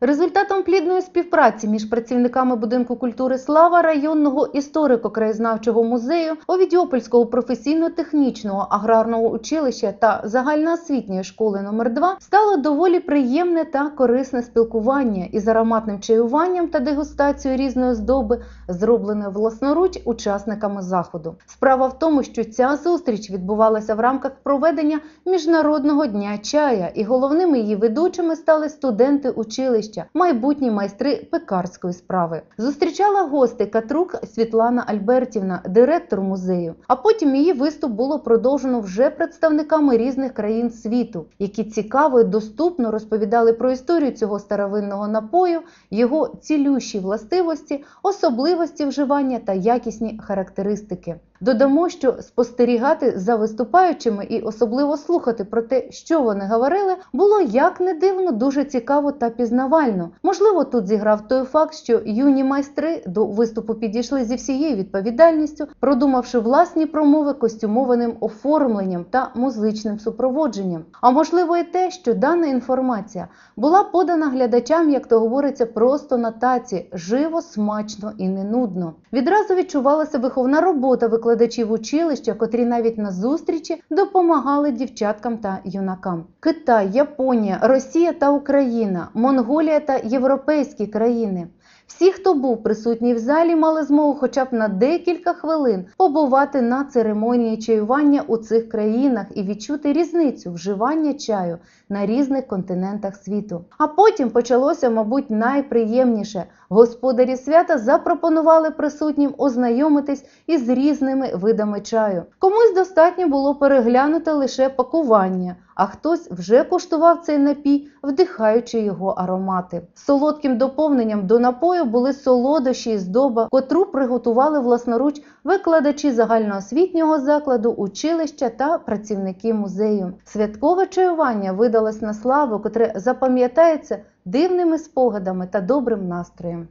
Результатом плідної співпраці між працівниками будинку культури Слава районного історико-краєзнавчого музею Овідіопольського професійно-технічного аграрного училища та загальноосвітньої школи номер 2 стало доволі приємне та корисне спілкування із ароматним чаюванням та дегустацією різної здоби, зробленої власноруч учасниками заходу. Справа в тому, що ця зустріч відбувалася в рамках проведення міжнародного дня чая, і головними її ведучими стали студенти училища, майбутні майстри пекарської справи. Зустрічала гостей Катрук Світлана Альбертівна, директор музею. А потім її виступ було продовжено вже представниками різних країн світу, які цікаво і доступно розповідали про історію цього старовинного напою, його цілющі властивості, особливості вживання та якісні характеристики. Додамо, що спостерігати за виступаючими і особливо слухати про те, що вони говорили, було як не дивно, дуже цікаво та пізнавально. Можливо, тут зіграв той факт, що юні майстри до виступу підійшли зі всією відповідальністю, продумавши власні промови костюмованим оформленням та музичним супроводженням. А можливо, і те, що дана інформація була подана глядачам, як то говориться, просто на таці, живо, смачно і не нудно. Відразу відчувалася виховна робота викладачів училища, котрі навіть на зустрічі допомагали дівчаткам та юнакам. Китай, Японія, Росія та Україна, Монголія та європейські країни. Всі, хто був присутній в залі, мали змогу хоча б на декілька хвилин побувати на церемонії чаювання у цих країнах і відчути різницю вживання чаю на різних континентах світу. А потім почалося, мабуть, найприємніше. Господарі свята запропонували присутнім ознайомитись із різними видами чаю. Комусь достатньо було переглянути лише пакування, а хтось вже куштував цей напій, вдихаючи його аромати. Солодким доповненням до напою були солодощі і здоба, котру приготували власноруч викладачі загальноосвітнього закладу, училища та працівники музею. Святкове чаювання видалось на славу, котре запам'ятається дивними спогадами та добрим настроєм.